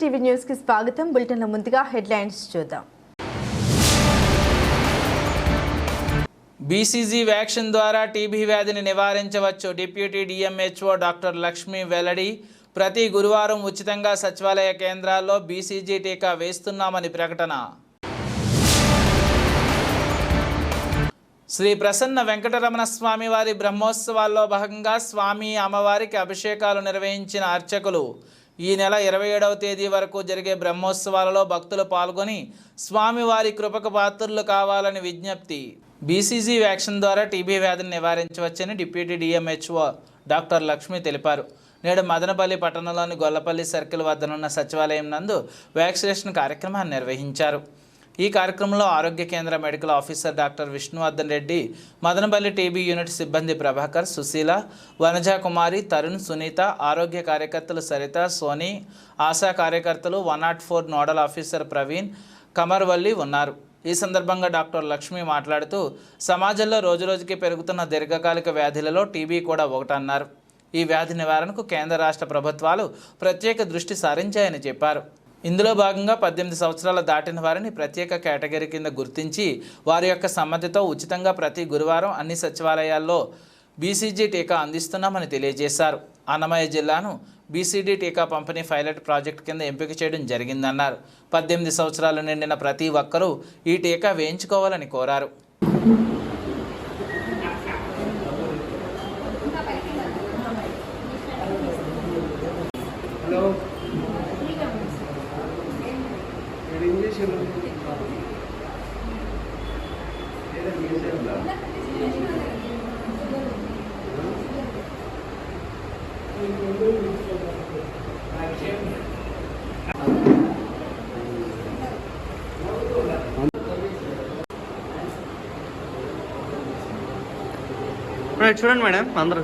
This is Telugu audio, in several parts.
MCTV న్యూస్కి స్వాగతం. బులెటిన్ల ముందుగా హెడ్లైన్స్ చూద్దాం. బీసీజీ వ్యాక్సిన్ ద్వారా టీబీ వ్యాధిని నివారించవచ్చు. డిప్యూటీ డిఎంహెచ్ఓ డాక్టర్ లక్ష్మి వెల్లడి ప్రతి గురువారం ఉచితంగా సచివాలయ కేంద్రాల్లో బీసీజీ టీకా వేస్తున్నామని ప్రకటన. శ్రీ ప్రసన్న వెంకటరమణ స్వామి వారి బ్రహ్మోత్సవాల్లో భాగంగా స్వామి అమ్మవారికి అభిషేకాలు నిర్వహించిన అర్చకులు ఈ నెల ఇరవై ఏడవ తేదీ వరకు జరిగే బ్రహ్మోత్సవాలలో భక్తులు పాల్గొని స్వామివారి కృపకు పాత్రులు కావాలని విజ్ఞప్తి. బీసీజీ వ్యాక్సిన్ ద్వారా టీబీ వ్యాధిని నివారించవచ్చని డిప్యూటీ డిఎంహెచ్ఓ డాక్టర్ లక్ష్మి తెలిపారు. నేడు మదనపల్లి పట్టణంలోని గొల్లపల్లి సర్కిల్ వద్దనున్న సచివాలయం నందు వ్యాక్సినేషన్ కార్యక్రమాన్ని నిర్వహించారు. ఈ కార్యక్రమంలో ఆరోగ్య కేంద్ర medical officer doctor Vishnuvardhan Reddy Madanapalle TB unit సిబ్బంది ప్రభాకర్ సుశీల వనజా కుమారి తరుణ్ సునీత ఆరోగ్య కార్యకర్తలు సరిత సోని ఆశా కార్యకర్తలు one not four nodal officer Praveen Kamarvalli ఉన్నారు. ఈ సందర్భంగా డాక్టర్ లక్ష్మి మాట్లాడుతూ సమాజంలో రోజురోజుకి పెరుగుతున్న దీర్ఘకాలిక వ్యాధులలో టీబీ కూడా ఒకటన్నారు. ఈ వ్యాధి నివారణకు కేంద్ర రాష్ట్ర ప్రభుత్వాలు ప్రత్యేక దృష్టి సారించాయని చెప్పారు. ఇందులో భాగంగా పద్దెనిమిది సంవత్సరాలు దాటిన వారిని ప్రత్యేక కేటగిరీ కింద గుర్తించి వారి యొక్క సమ్మతితో ఉచితంగా ప్రతి గురువారం అన్ని సచివాలయాల్లో బీసీజీ టీకా అందిస్తున్నామని తెలియజేశారు. అన్నమయ్య జిల్లాను బీసీడీ టీకా పంపిణీ పైలట్ ప్రాజెక్ట్ కింద ఎంపిక చేయడం జరిగిందన్నారు. పద్దెనిమిది సంవత్సరాలు నిండిన ప్రతి ఒక్కరూ ఈ టీకా వేయించుకోవాలని కోరారు. మేడం, చూడండి మేడం అందరూ.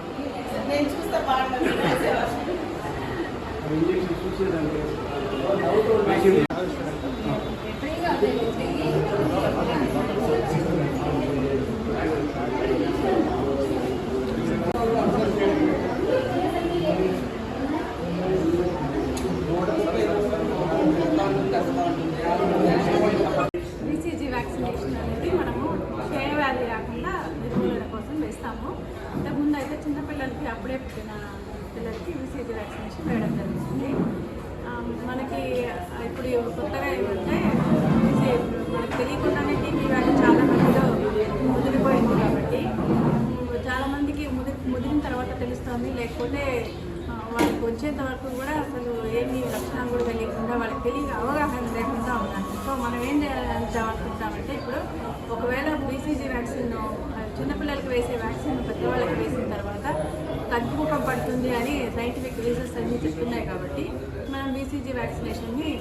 బీసీజీ వ్యాక్సినేషన్ అనేది మనము క్షయ వ్యాధి రాకుండా నిర్మూలన కోసం వేస్తాము ఇంతకుముందు అయితే చిన్నపిల్లలకి అప్పుడే పుట్టిన పిల్లలకి బీసీజీ వ్యాక్సినేషన్ వేయడం జరుగుతుంది ఆ, మనకి ఇప్పుడు కొత్తగా ఏమంటే BCG మనకు తెలియకుండానే టీబీ వ్యాధి చాలా మందిలో ముదిరిపోయింది కాబట్టి ఉమ్, చాలా మందికి ముది ముదిరిన తర్వాత తెలుస్తుంది లేకపోతే ఆ, వాళ్ళకి వచ్చేంత వరకు కూడా అసలు ఏమి లక్షణాలు కూడా తెలియకుండా వాళ్ళకి తెలియ అవగాహన లేకుండా ఉన్నారు సో మనం ఏం చేయాలనుకుంటామంటే ఇప్పుడు ఒకవేళ బీసీజీ వ్యాక్సిన్ ఆ, చిన్నపిల్లలకి వేసే వ్యాక్సిన్ పెద్దవాళ్ళకి వేసిన తర్వాత తగ్గుముఖం పడుతుంది అని సైంటిఫిక్ రీజన్స్ అన్నీ చెప్తున్నాయి కాబట్టి మనం బీసీజీ వ్యాక్సినేషన్ని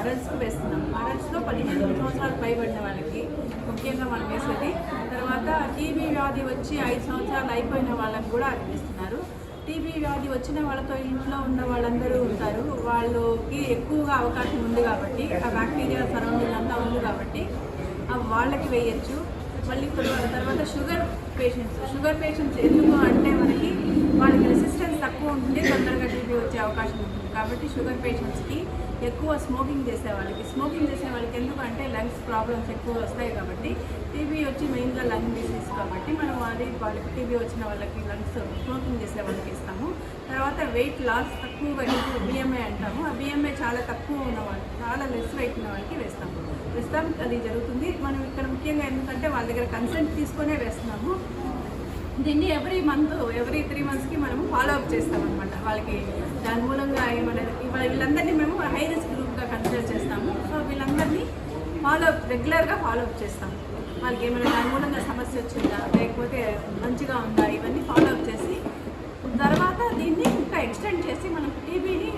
అరల్స్కి వేస్తున్నాం. అరల్స్లో పదిహేను సంవత్సరాలు పైబడిన వాళ్ళకి ముఖ్యంగా మనం వేసేది. తర్వాత టీబీ వ్యాధి వచ్చి ఐదు సంవత్సరాలు అయిపోయిన వాళ్ళకి కూడా అది వేస్తున్నారు టీబీ వ్యాధి వచ్చిన వాళ్ళతో ఇంట్లో ఉన్న వాళ్ళందరూ ఉంటారు. వాళ్ళకి ఎక్కువగా అవకాశం ఉంది కాబట్టి ఆ బ్యాక్టీరియా సరౌండింగ్ అంతా ఉంది కాబట్టి వాళ్ళకి వేయచ్చు. మళ్ళీ తర్వాత తర్వాత షుగర్ పేషెంట్స్. షుగర్ పేషెంట్స్ ఎందుకు? అంటే మనకి వాళ్ళకి రెసిస్టెన్స్ తక్కువ ఉంటుంది తొందరగా టీబీ వచ్చే అవకాశం ఉంటుంది. కాబట్టి షుగర్ పేషెంట్స్కి ఎక్కువ స్మోకింగ్ చేసే వాళ్ళకి స్మోకింగ్ చేసే వాళ్ళకి ఎందుకు అంటే లంగ్స్ ప్రాబ్లమ్స్ ఎక్కువ వస్తాయి కాబట్టి టీబీ వచ్చి మెయిన్గా లంగ్ డిసీజ్ కాబట్టి మనం అది వాళ్ళకి టీబీ వచ్చిన వాళ్ళకి లంగ్స్ స్మోకింగ్ చేసే వాళ్ళకి ఇస్తాము. తర్వాత వెయిట్ లాస్ తక్కువగా ఇప్పుడు బిఎంఐ అంటాము. ఆ బిఎంఐ చాలా తక్కువ ఉన్న వాళ్ళకి చాలా లెస్ వెయిట్ ఉన్న వాళ్ళకి వేస్తాము. వేస్తాం అది జరుగుతుంది. మనం ఇక్కడ ముఖ్యంగా ఎందుకంటే వాళ్ళ దగ్గర కన్సెంట్ తీసుకొనే వేస్తున్నాము. దీన్ని ఎవ్రీ మంత్ ఎవ్రీ త్రీ మంత్స్కి మనము ఫాలో అప్ చేస్తాం అనమాట వాళ్ళకి దాని మూలంగా ఏమైనా వీళ్ళందరినీ మేము హై రిస్క్ గ్రూప్గా కన్సిడర్ చేస్తాము. సో వీళ్ళందరినీ ఫాలో అప్ రెగ్యులర్గా ఫాలో అప్ చేస్తాము. వాళ్ళకి ఏమైనా దాని మూలంగా సమస్య వచ్చిందా? లేకపోతే మంచిగా ఉందా? ఇవన్నీ ఫాలో అప్ చేసి తర్వాత దీన్ని ఇంకా ఎక్స్టెండ్ చేసి మనం టీబీని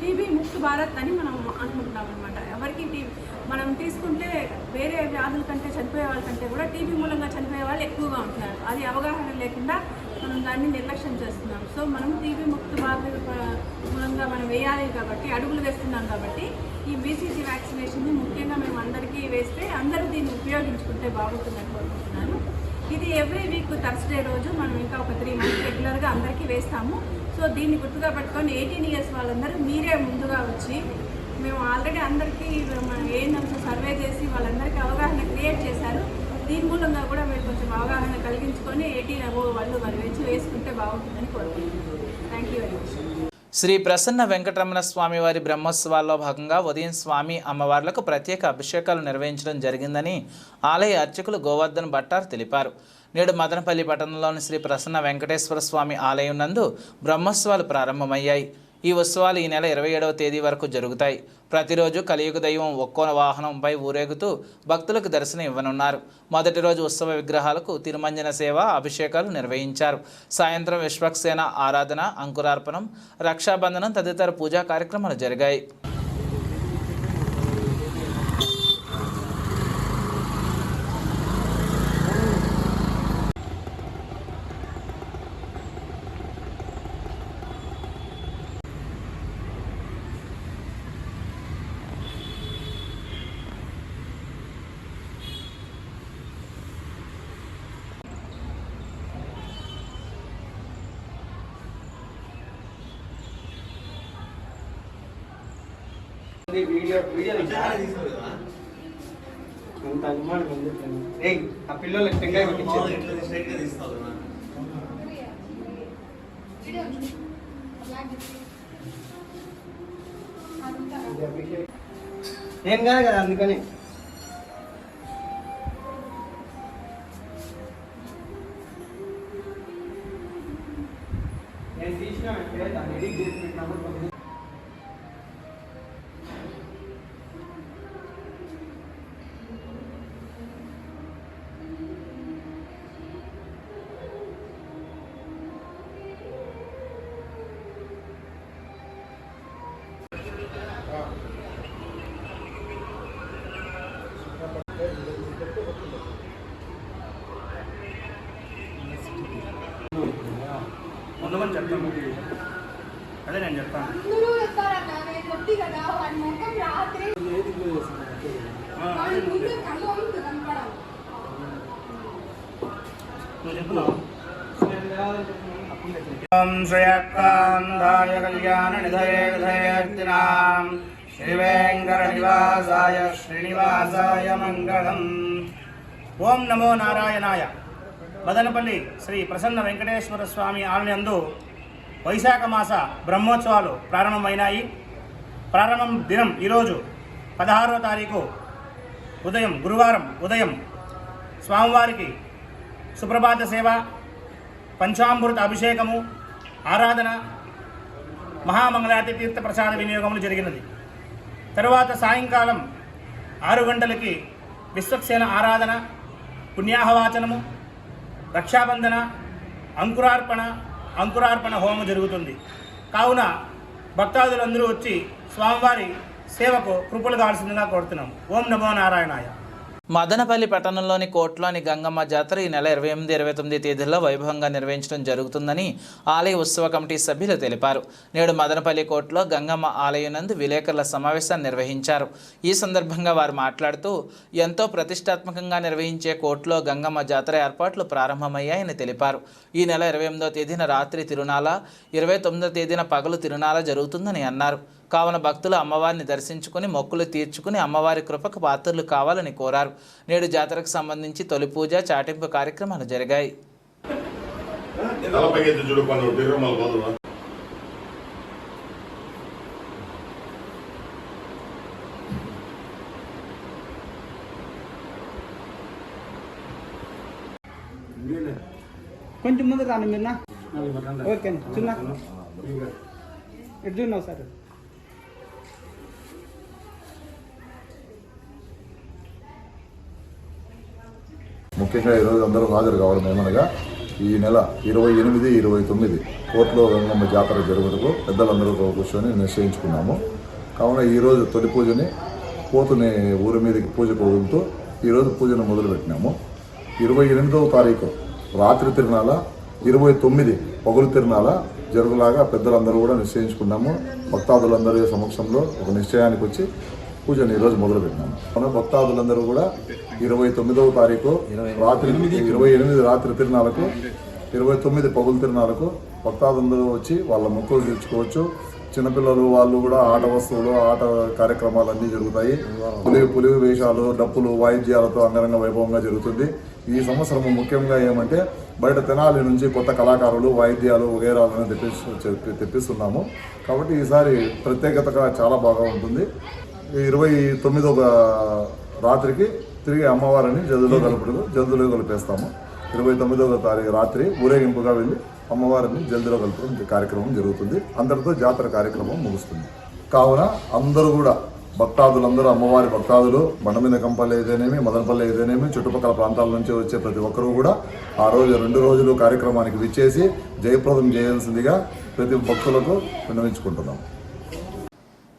టీబీ ముక్తి భారత్ అని మనం అనుకుంటున్నాం అనమాట ఎవరికి టీ మనం తీసుకుంటే వేరే వ్యాధుల కంటే చనిపోయే వాళ్ళ కంటే కూడా టీబీ మూలంగా చనిపోయే వాళ్ళు ఎక్కువగా ఉంటున్నారు. అది అవగాహన లేకుండా దాన్ని నిర్లక్ష్యం చేస్తున్నాం. సో మనం టీబీ ముక్త భారత్ ప- మూలంగా మనం వేయాలి కాబట్టి అడుగులు వేస్తున్నాం కాబట్టి ఈ బీసీజీ వ్యాక్సినేషన్ని ముఖ్యంగా మేము అందరికీ వేస్తే అందరూ దీన్ని ఉపయోగించుకుంటే బాగుంటుందని కోరుకుంటున్నాను. ఇది ఎవ్రీ వీక్ థర్స్డే రోజు మనం ఇంకా ఒక త్రీ మంత్స్ రెగ్యులర్గా అందరికీ వేస్తాము. సో దీన్ని గుర్తుగా పెట్టుకొని ఎయిటీన్ ఇయర్స్ వాళ్ళందరూ మీరే ముందుగా వచ్చి మేము ఆల్రెడీ అందరికీ మన ఏఎన్ఎంస్ సర్వే చేసి వాళ్ళందరికీ అవగాహన క్రియేట్ చేశారు. దీని మూలంగా కూడా మీరు కొంచెం అవగాహన కలిగించుకొని ఎయిటీన్ అబో వాళ్ళు మరి వచ్చి వేసుకుంటే బాగుంటుందని కోరుకుంటున్నాను. Thank you very much Shri Prasanna Venkataramana Swamy వారి బ్రహ్మోత్సవాల్లో భాగంగా ఉదయం స్వామి అమ్మవార్లకు ప్రత్యేక అభిషేకాలు నిర్వహించడం జరిగిందని ఆలయ అర్చకులు గోవర్ధన్ భట్టార్ తెలిపారు. నేడు మదనపల్లి పట్టణంలోని శ్రీ ప్రసన్న వెంకటేశ్వర స్వామి ఆలయం నందు బ్రహ్మోత్సవాలు ప్రారంభమయ్యాయి. ఈ ఉత్సవాలు ఈ నెల ఇరవై ఏడవ తేదీ వరకు జరుగుతాయి. ప్రతిరోజు కలియుగ దైవం ఒక్కో వాహనంపై ఊరేగుతూ భక్తులకు దర్శనం ఇవ్వనున్నారు. మొదటి రోజు ఉత్సవ విగ్రహాలకు తిరుమంజన సేవ అభిషేకాలు నిర్వహించారు. సాయంత్రం విశ్వక్సేన ఆరాధన అంకురార్పణం రక్షాబంధనం తదితర పూజా కార్యక్రమాలు జరిగాయి. నేను కాదు కదా అందుకని. అదే నేను చెప్తాను. అందరూ చెప్తారన్న నేను కొట్టి కదా వాడి రాత్రి వాడి ముందు కళ్ళు నువ్వు చెప్తున్నావు? మంగళం ఓం నమో నారాయణాయ మదనపల్లి శ్రీ ప్రసన్న వెంకటేశ్వర స్వామి ఆలయందు వైశాఖ మాస బ్రహ్మోత్సవాలు ప్రారంభమైనాయి. ప్రారంభం దినం ఈరోజు పదహారో తారీఖు ఉదయం గురువారం ఉదయం స్వామివారికి సుప్రభాత సేవ పంచామృత అభిషేకము ఆరాధన మహామంగళాతి తీర్థ ప్రసాద వినియోగములు జరిగినది. తరువాత సాయంకాలం ఆరు గంటలకి విశ్వక్సేన ఆరాధన పుణ్యాహవాచనము రక్షాబంధన అంకురార్పణ అంకురార్పణ హోమం జరుగుతుంది. కావున భక్తాదులందరూ వచ్చి స్వామివారి సేవకు కృపలు కావాల్సిందిగా కోరుతున్నాం ఓం నమో నారాయణాయ. మదనపల్లి పట్టణంలోని కోట్లోని గంగమ్మ జాతర ఈ నెల ఇరవై ఎనిమిది ఇరవై తొమ్మిది తేదీల్లో వైభవంగా నిర్వహించడం జరుగుతుందని ఆలయ ఉత్సవ కమిటీ సభ్యులు తెలిపారు. నేడు మదనపల్లి కోర్టులో గంగమ్మ ఆలయం నందు విలేకరుల సమావేశాన్ని నిర్వహించారు. ఈ సందర్భంగా వారు మాట్లాడుతూ ఎంతో ప్రతిష్టాత్మకంగా నిర్వహించే కోర్టులో గంగమ్మ జాతర ఏర్పాట్లు ప్రారంభమయ్యాయని తెలిపారు. ఈ నెల ఇరవై ఎనిమిదో తేదీన రాత్రి తిరునాల ఇరవై తొమ్మిదో తేదీన పగలు తిరునాల జరుగుతుందని అన్నారు. కావున భక్తులు అమ్మవారిని దర్శించుకుని మొక్కులు తీర్చుకుని అమ్మవారి కృపకు పాత్రలు కావాలని కోరారు నేడు జాతరకు సంబంధించి తొలి పూజ చాటింపు కార్యక్రమాలు జరిగాయి కొంచెం ముందు రాను మీరు ఓకే చిన్న ఎటు చూడండి ఒకసారి ముఖ్యంగా ఈరోజు అందరూ హాజరు కావడం ఏమనగా ఈ నెల ఇరవై ఎనిమిది ఇరవై తొమ్మిది కోర్టులో గంగమ్మ జాతర జరుగుటకు పెద్దలందరూ కూర్చొని నిశ్చయించుకున్నాము. కావున ఈరోజు తొలి పూజని పోతుని ఊరి మీదకి పూజకు వదులుతూ ఈరోజు పూజను మొదలుపెట్టినాము. ఇరవై ఎనిమిదవ తారీఖు రాత్రి తిరునాల ఇరవై తొమ్మిది పగులు తిరునాల జరుగులాగా పెద్దలందరూ కూడా నిశ్చయించుకున్నాము. భక్తాదులందరి సమక్షంలో ఒక నిశ్చయానికి వచ్చి పూజను ఈరోజు మొదలుపెట్టినాము. మన భక్తాదులందరూ కూడా ఇరవై తొమ్మిదవ తారీఖు రాత్రి ఇరవై ఎనిమిది రాత్రి తిరునాలకు ఇరవై తొమ్మిది పగులు తిరునాలకు భక్తాదులందరూ వచ్చి వాళ్ళ మొక్కులు తీర్చుకోవచ్చు. చిన్నపిల్లలు వాళ్ళు కూడా ఆట వస్తువులు ఆట కార్యక్రమాలు జరుగుతాయి. పులివి పులివి వేషాలు డప్పులు వాయిద్యాలతో అంగరంగ వైభవంగా జరుగుతుంది. ఈ సంవత్సరం ముఖ్యంగా ఏమంటే బయట తెనాలి నుంచి కొత్త కళాకారులు వాయిద్యాలు వగైరాలను తెప్పిస్తు తెప్పిస్తున్నాము. కాబట్టి ఈసారి ప్రత్యేకతగా చాలా బాగా ఉంటుంది. ఇరవై తొమ్మిదవ రాత్రికి తిరిగి అమ్మవారిని జల్దులో కలుపుడు జల్దులో కలిపేస్తాము. ఇరవై తొమ్మిదవ తారీఖు రాత్రి ఊరేగింపుగా వెళ్ళి అమ్మవారిని జల్దిలో కలుపుకోవడం కార్యక్రమం జరుగుతుంది. అందరితో జాతర కార్యక్రమం ముగుస్తుంది. కావున అందరూ కూడా భక్తాదులందరూ అమ్మవారి భక్తాదులు బండమీద కంపల్లి అయితేనేమి మదనపల్లి అయితేనేమి చుట్టుపక్కల ప్రాంతాల నుంచి వచ్చే ప్రతి ఒక్కరూ కూడా ఆ రోజు రెండు రోజులు కార్యక్రమానికి విచ్చేసి జయప్రదం చేయాల్సిందిగా ప్రతి భక్తులకు విన్నవించుకుంటున్నాం.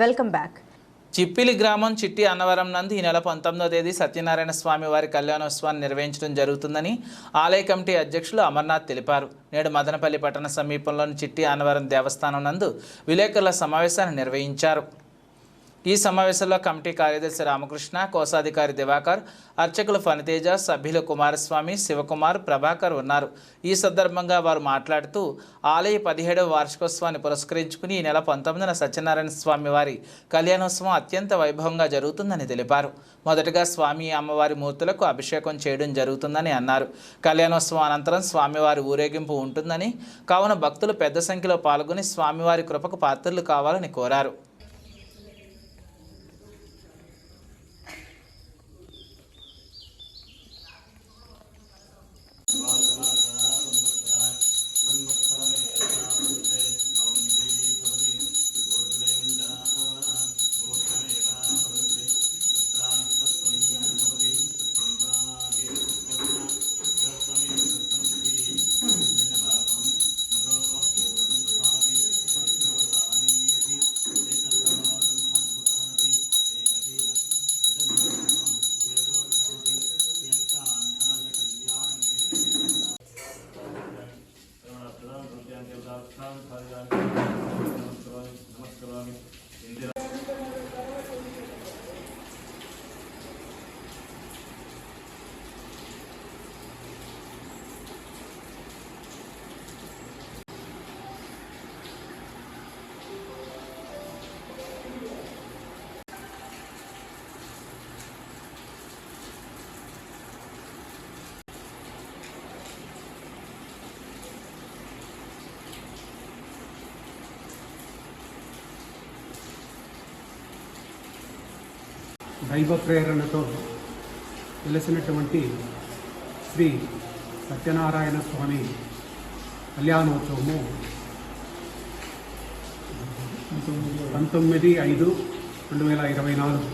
Welcome back Chippili గ్రామం చిట్టి అన్నవరం నందు ఈ నెల పంతొమ్మిదో తేదీ సత్యనారాయణ స్వామి వారి కళ్యాణోత్సవాన్ని నిర్వహించడం జరుగుతుందని ఆలయ కమిటీ అధ్యక్షులు అమర్నాథ్ తెలిపారు. నేడు మదనపల్లి పట్టణ సమీపంలోని చిట్టి అన్నవరం దేవస్థానం నందు విలేకరుల సమావేశాన్ని నిర్వహించారు. ఈ సమావేశంలో కమిటీ కార్యదర్శి రామకృష్ణ కోశాధికారి దివాకర్ అర్చకులు ఫణితేజ సభ్యులు కుమారస్వామి శివకుమార్ ప్రభాకర్ ఉన్నారు. ఈ సందర్భంగా వారు మాట్లాడుతూ ఆలయ పదిహేడవ వార్షికోత్సవాన్ని పురస్కరించుకుని ఈ నెల పంతొమ్మిదిన సత్యనారాయణ స్వామి వారి కళ్యాణోత్సవం అత్యంత వైభవంగా జరుగుతుందని తెలిపారు. మొదటగా స్వామి అమ్మవారి మూర్తులకు అభిషేకం చేయడం జరుగుతుందని అన్నారు. కళ్యాణోత్సవం అనంతరం స్వామివారి ఊరేగింపు ఉంటుందని కావున భక్తులు పెద్ద సంఖ్యలో పాల్గొని స్వామివారి కృపకు పాత్రలు కావాలని కోరారు. దైవ ప్రేరణతో తెలిసినటువంటి శ్రీ సత్యనారాయణ స్వామి కళ్యాణోత్సవము పంతొమ్మిది ఐదు రెండు వేల ఇరవై నాలుగు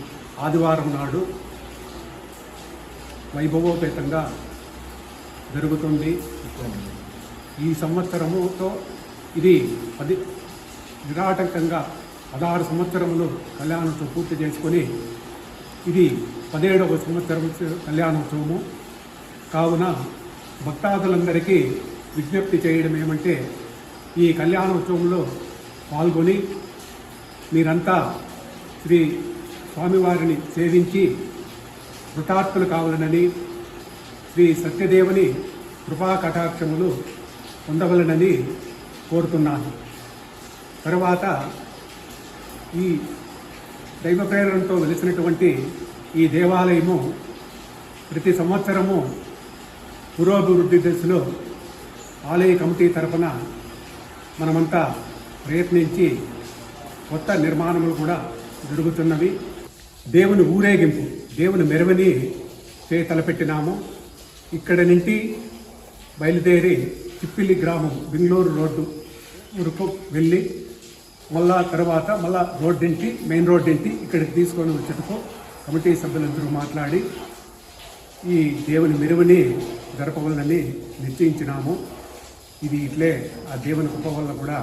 ఆదివారం నాడు వైభవోపేతంగా జరుగుతుంది. ఈ సంవత్సరముతో ఇది పది నిరాటంకంగా పదహారు సంవత్సరములు కళ్యాణోత్సవం పూర్తి చేసుకొని ఇది పదిహేడవ సంవత్సరం కళ్యాణోత్సవము. కావున భక్తాదులందరికీ విజ్ఞప్తి చేయడం ఏమంటే ఈ కళ్యాణోత్సవంలో పాల్గొని మీరంతా శ్రీ స్వామివారిని సేవించి కృతార్థులు కావాలనని శ్రీ సత్యదేవుని కృపా కటాక్షములు పొందవలనని కోరుతున్నాను. తర్వాత ఈ దైవ ప్రేరణతో వెలిసినటువంటి ఈ దేవాలయము ప్రతి సంవత్సరము పురోభివృద్ధి దశలో ఆలయ కమిటీ తరఫున మనమంతా ప్రయత్నించి కొత్త నిర్మాణములు కూడా జరుగుతున్నవి. దేవుని ఊరేగింపు దేవుని మెరవని చే తలపెట్టినాము. ఇక్కడ నుండి బయలుదేరి చిప్పిల్లి గ్రామం బెంగళూరు రోడ్డు వరకు వెళ్ళి మళ్ళా తర్వాత మళ్ళా రోడ్ ఇంటి మెయిన్ రోడ్ ఇంటి ఇక్కడికి తీసుకొని వచ్చేటప్పుడు కమిటీ సభ్యులందరూ మాట్లాడి ఈ దేవుని మెరువుని జరపవలనని నిశ్చయించినాము. ఇది ఇట్లే ఆ దేవుని కృప వల్ల కూడా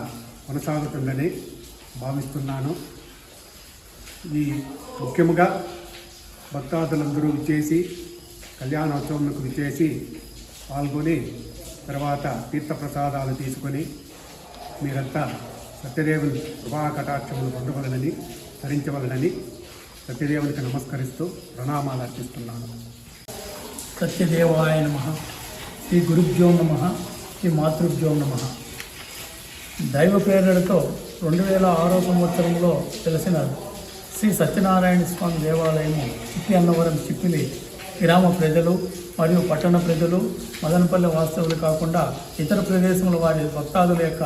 కొనసాగుతుందని భావిస్తున్నాను. ఈ ముఖ్యముగా భక్తాదులందరూ విచ్చేసి కళ్యాణోత్సవంకు విచ్చేసి పాల్గొని తర్వాత తీర్థప్రసాదాలు తీసుకొని మీరంతా సత్యదేవుని కృపా కటాక్షములు పొందవలనని ధరించవలనని సత్యదేవునికి నమస్కరిస్తూ ప్రణామాలు అర్పిస్తున్నాను సత్యదేవాయ నమ. శ్రీ గురుభ్యో నమ. శ్రీ మాతృభ్యో నమ. దైవ ప్రేరణతో రెండు వేల ఆరో సంవత్సరంలో తెలిసిన శ్రీ సత్యనారాయణ స్వామి దేవాలయము చిప్పి అన్నవరం చిప్పిలి గ్రామ ప్రజలు మరియు పట్టణ ప్రజలు మదనపల్లి వాస్తవులు కాకుండా ఇతర ప్రదేశముల వారి భక్తాదుల యొక్క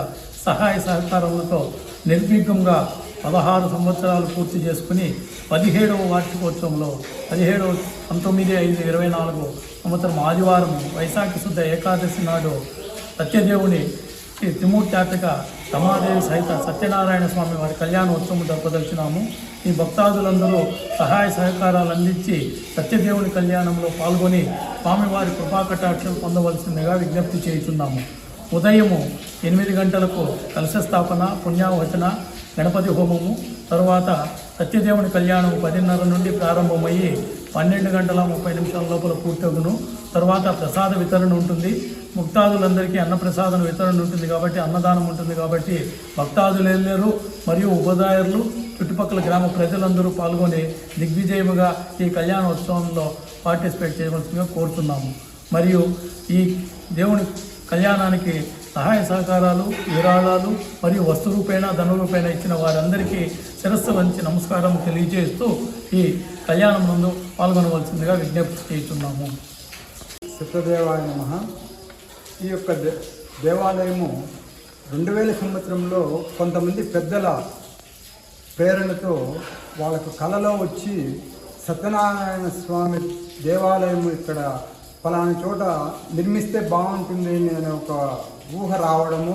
సహాయ సహకారములతో నిర్విఘ్నంగా పదహారు సంవత్సరాలు పూర్తి చేసుకుని పదిహేడవ వార్షికోత్సవంలో పదిహేడవ పంతొమ్మిది ఐదు ఇరవై నాలుగు సంవత్సరం ఆదివారం వైశాఖ శుద్ధ ఏకాదశి నాడు సత్యదేవుని శ్రీ త్రిమూర్త్యాత్మక రమాదేవి సహిత సత్యనారాయణ స్వామి వారి కళ్యాణోత్సవం జరపదలిచినాము. ఈ భక్తాదులందరూ సహాయ సహకారాలు అందించి సత్యదేవుని కళ్యాణంలో పాల్గొని స్వామివారి కృపాకటాక్షలు పొందవలసిందిగా విజ్ఞప్తి చేస్తున్నాము ఉదయము ఎనిమిది గంటలకు కలశ స్థాపన పుణ్యావచన గణపతి హోమము తరువాత సత్యదేవుని కళ్యాణం పదిన్నర నుండి ప్రారంభమయ్యి పన్నెండు గంటల ముప్పై నిమిషాల లోపల పూర్తవును తర్వాత ప్రసాద వితరణ ఉంటుంది. ముక్తాదులందరికీ అన్నప్రసాదం వితరణ ఉంటుంది కాబట్టి అన్నదానం ఉంటుంది కాబట్టి భక్తాదులు మరియు ఉపదాయరులు చుట్టుపక్కల గ్రామ ప్రజలందరూ పాల్గొని దిగ్విజయముగా ఈ కళ్యాణోత్సవంలో పార్టిసిపేట్ చేయవలసిందిగా కోరుతున్నాము. మరియు ఈ దేవుని కళ్యాణానికి సహాయ సహకారాలు విరాళాలు మరియు వస్తు రూపేణ ధన రూపేణ ఇచ్చిన వారందరికీ శిరస్సు వంచి నమస్కారం తెలియజేస్తూ ఈ కళ్యాణం ముందు పాల్గొనవలసిందిగా విజ్ఞప్తి చేస్తున్నాము. సత్యదేవాయ నమ. ఈ యొక్క దేవాలయము రెండు వేల సంవత్సరంలో కొంతమంది పెద్దల ప్రేరణతో వాళ్ళకు కలలో వచ్చి సత్యనారాయణ స్వామి దేవాలయం ఇక్కడ ఫలాని చోట నిర్మిస్తే బాగుంటుంది అనే ఒక ఊహ రావడము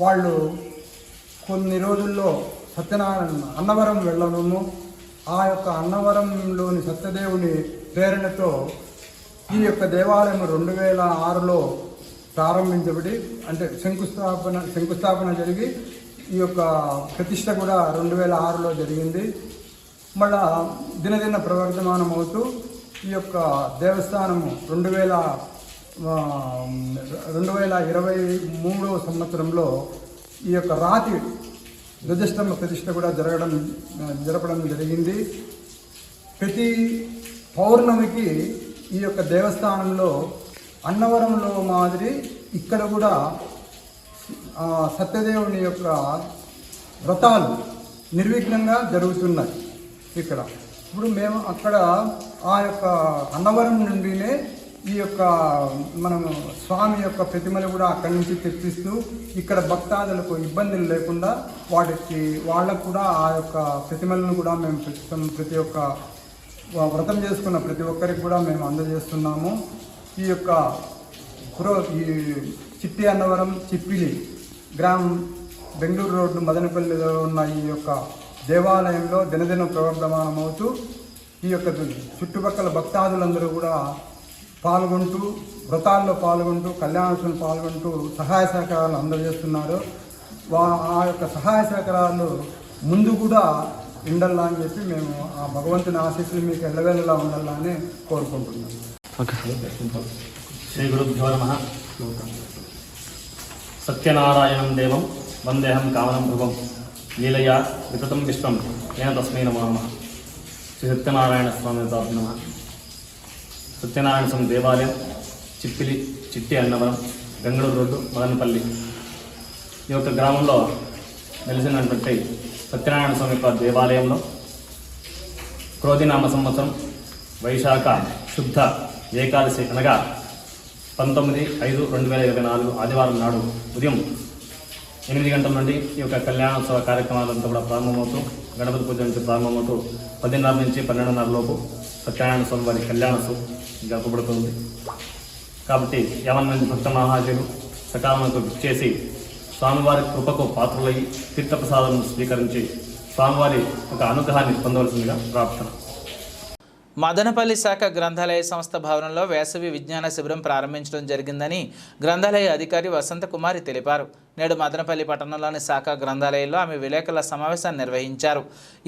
వాళ్ళు కొన్ని రోజుల్లో సత్యనారాయణ అన్నవరం వెళ్ళడము ఆ యొక్క అన్నవరంలోని సత్యదేవుని ప్రేరణతో ఈ యొక్క దేవాలయం రెండు వేల ఆరులో ప్రారంభించబడి అంటే శంకుస్థాపన శంకుస్థాపన జరిగి ఈ యొక్క ప్రతిష్ట కూడా రెండు వేల ఆరులో జరిగింది. మళ్ళా దినదిన ప్రవర్ధమానం అవుతూ ఈ యొక్క దేవస్థానము రెండు వేల రెండు వేల ఇరవై మూడవ సంవత్సరంలో ఈ యొక్క రాతి ధ్వజస్తంభ ప్రతిష్ట కూడా జరగడం జరపడం జరిగింది. ప్రతి పౌర్ణమికి ఈ యొక్క దేవస్థానంలో అన్నవరంలో మాదిరి ఇక్కడ కూడా సత్యదేవుని యొక్క వ్రతాలు నిర్విఘ్నంగా జరుగుతున్నాయి ఇక్కడ. ఇప్పుడు మేము అక్కడ ఆ యొక్క అన్నవరం నుండినే ఈ యొక్క మనం స్వామి యొక్క ప్రతిమలు కూడా అక్కడి నుంచి తెప్పిస్తూ ఇక్కడ భక్తాదులకు ఇబ్బందులు లేకుండా వాటికి వాళ్ళకు కూడా ఆ యొక్క ప్రతిమలను కూడా మేము ప్రస్తుతం ప్రతి ఒక్క వ్రతం చేసుకున్న ప్రతి ఒక్కరికి కూడా మేము అందజేస్తున్నాము. ఈ యొక్క పురో ఈ చిట్టి అన్నవరం చిప్పిలి గ్రామం బెంగళూరు రోడ్డు మదనపల్లిలో ఉన్న ఈ యొక్క దేవాలయంలో దినదినం ప్రవర్ధమానమవుతూ ఈ యొక్క చుట్టుపక్కల భక్తాదులందరూ కూడా పాల్గొంటూ వ్రతాల్లో పాల్గొంటూ కళ్యాణోత్సవం పాల్గొంటూ సహాయ సహకారాలు అందజేస్తున్నారు. వా ఆ యొక్క సహాయ సహకారాలు ముందు కూడా ఉండాలా అని చెప్పి మేము ఆ భగవంతుని ఆశీస్సులు మీకు ఎల్లవేళలా ఉండాలా అని కోరుకుంటున్నాము శ్రీ గురుభ్యో నమ. సత్యనారాయణం దేవం. వందేహం కామనం భృవం లీలయా వితతం విశ్వం. నేను తస్మై నమ శ్రీ సత్యనారాయణ స్వామి తాపి నమ. సత్యనారాయణ స్వామి దేవాలయం చిప్పిలి చిట్టి అన్నవరం బెంగళూరు రోడ్డు మదనపల్లి. ఈ యొక్క గ్రామంలో వెలిసినటువంటి సత్యనారాయణ స్వామి యొక్క దేవాలయంలో క్రోధినామ సంవత్సరం వైశాఖ శుద్ధ ఏకాదశి అనగా పంతొమ్మిది ఐదు రెండు వేల ఇరవై నాలుగు ఆదివారం నాడు ఉదయం ఎనిమిది గంటల నుండి ఈ యొక్క కళ్యాణోత్సవ కార్యక్రమాలంతా కూడా ప్రారంభమవుతూ గణపతి పూజ నుంచి ప్రారంభమవుతూ పదిన్నర నుంచి పన్నెండున్నర లోపు సత్యనారాయణ స్వామి వారి కళ్యాణోత్సవం జరపబడుతుంది. కాబట్టి యావన్ మంది భక్త మహాజులు సకాలంలో చేసి స్వామివారి కృపకు పాత్రులయ్యి తీర్థప్రసాదం స్వీకరించి స్వామివారి ఒక అనుగ్రహాన్ని పొందవలసిందిగా ప్రార్థన. మదనపల్లి శాఖ గ్రంథాలయ సంస్థ భవనంలో వేసవి విజ్ఞాన శిబిరం ప్రారంభించడం జరిగిందని గ్రంథాలయ అధికారి వసంతకుమారి తెలిపారు. నేడు మదనపల్లి పట్టణంలోని శాఖ గ్రంథాలయంలో ఆమె విలేకరుల సమావేశాన్ని నిర్వహించారు.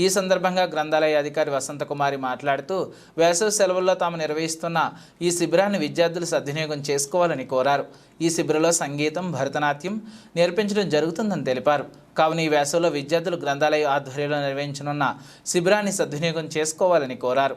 ఈ సందర్భంగా గ్రంథాలయ అధికారి వసంతకుమారి మాట్లాడుతూ వేసవి సెలవుల్లో తాము నిర్వహిస్తున్న ఈ శిబిరాన్ని విద్యార్థులు సద్వినియోగం చేసుకోవాలని కోరారు. ఈ శిబిరంలో సంగీతం భరతనాట్యం నేర్పించడం జరుగుతుందని తెలిపారు. కావున ఈ వేసవిలో విద్యార్థులు గ్రంథాలయ ఆధ్వర్యంలో నిర్వహించనున్న శిబిరాన్ని సద్వినియోగం చేసుకోవాలని కోరారు.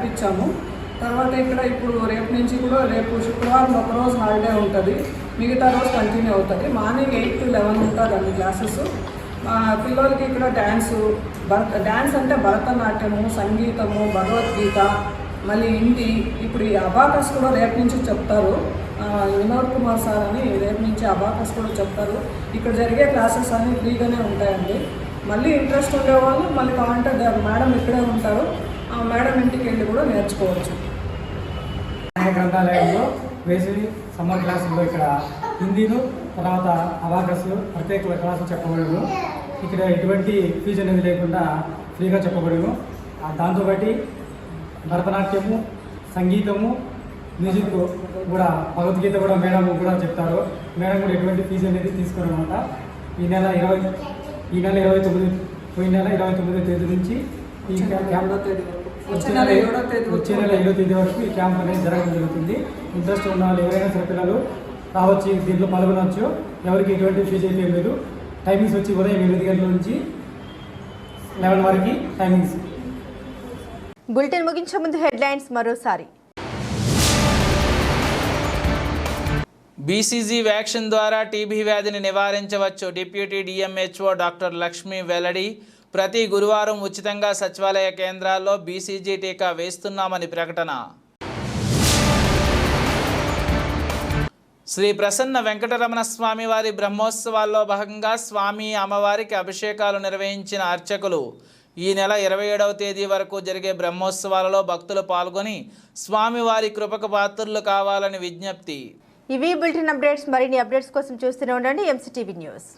గ్యాప్ ఇచ్చాము తర్వాత ఇక్కడ ఇప్పుడు రేపు నుంచి కూడా రేపు శుక్రవారం ఒక రోజు హాలిడే ఉంటుంది. మిగతా రోజు కంటిన్యూ అవుతుంది. మార్నింగ్ ఎయిట్ టు లెవెన్ ఉంటుందండి క్లాసెస్ పిల్లలకి ఇక్కడ డ్యాన్సు భరత డ్యాన్స్ అంటే భరతనాట్యము సంగీతము భగవద్గీత మళ్ళీ హిందీ. ఇప్పుడు ఈ అబాకస్ కూడా రేపు నుంచి చెప్తారు. వినోద్ కుమార్ సార్ అని రేపు నుంచి అబాకస్ కూడా చెప్తారు. ఇక్కడ జరిగే క్లాసెస్ అన్నీ ఫ్రీగానే ఉంటాయండి. మళ్ళీ ఇంట్రెస్ట్ ఉండేవాళ్ళు మళ్ళీ కావాలంటే మేడం ఇక్కడే ఉంటారు. మేడం ఇంటికి వెళ్ళి కూడా నేర్చుకోవచ్చు. గ్రంథాలయంలో వేసవి సమ్మర్ క్లాసుల్లో ఇక్కడ హిందీను తర్వాత అవాకస్ ప్రత్యేక క్లాసులు చెప్పబడును ఇక్కడ ఎటువంటి ఫీజు అనేది లేకుండా ఫ్రీగా చెప్పబడును ఆ దాంతోపాటు భరతనాట్యము సంగీతము మ్యూజిక్ కూడా భగవద్గీత కూడా మేడం కూడా చెప్తారు. మేడం కూడా ఎటువంటి ఫీజు అనేది తీసుకోరు అనమాట ఈ నెల ఇరవై ఈ నెల ఇరవై తొమ్మిది పోయిన నెల ఇరవై తొమ్మిదో తేదీ నుంచి ఈ క్యాంప్ వచ్చే నెల ఏడో తేదీ వరకు వచ్చే నెల ఏడో తేదీ వరకు ఈ క్యాంప్ అనేది జరగడం జరుగుతుంది. ఇంట్రెస్ట్ ఉన్న వాళ్ళు ఎవరైనా సరే పిల్లలు రావచ్చు దీంట్లో పాల్గొనవచ్చు. ఎవరికి ఎటువంటి ఫీజు అయితే లేదు. టైమింగ్స్ వచ్చి ఉదయం ఎనిమిది గంటల నుంచి లెవెన్ వరకు టైమింగ్స్. బులెటిన్ ముగించే ముందు హెడ్లైన్స్ మరోసారి. బీసీజీ వ్యాక్సిన్ ద్వారా టీబీ వ్యాధిని నివారించవచ్చు. డిప్యూటీ డిఎంహెచ్ఓ డాక్టర్ లక్ష్మి వెల్లడి ప్రతి గురువారం ఉచితంగా సచివాలయ కేంద్రాల్లో బీసీజీ టీకా వేస్తున్నామని ప్రకటన. శ్రీ ప్రసన్న వెంకటరమణ స్వామి వారి బ్రహ్మోత్సవాల్లో భాగంగా స్వామి అమ్మవారికి అభిషేకాలు నిర్వహించిన అర్చకులు. ఈ నెల ఇరవై ఏడవ తేదీ వరకు జరిగే బ్రహ్మోత్సవాలలో భక్తులు పాల్గొని స్వామివారి కృపకు పాత్రులు కావాలని విజ్ఞప్తి. ఇవి బులెటిన్ అప్డేట్స్ మరిన్ని అప్డేట్స్ కోసం చూస్తూనే ఉండండి ఎంసీటీవీ న్యూస్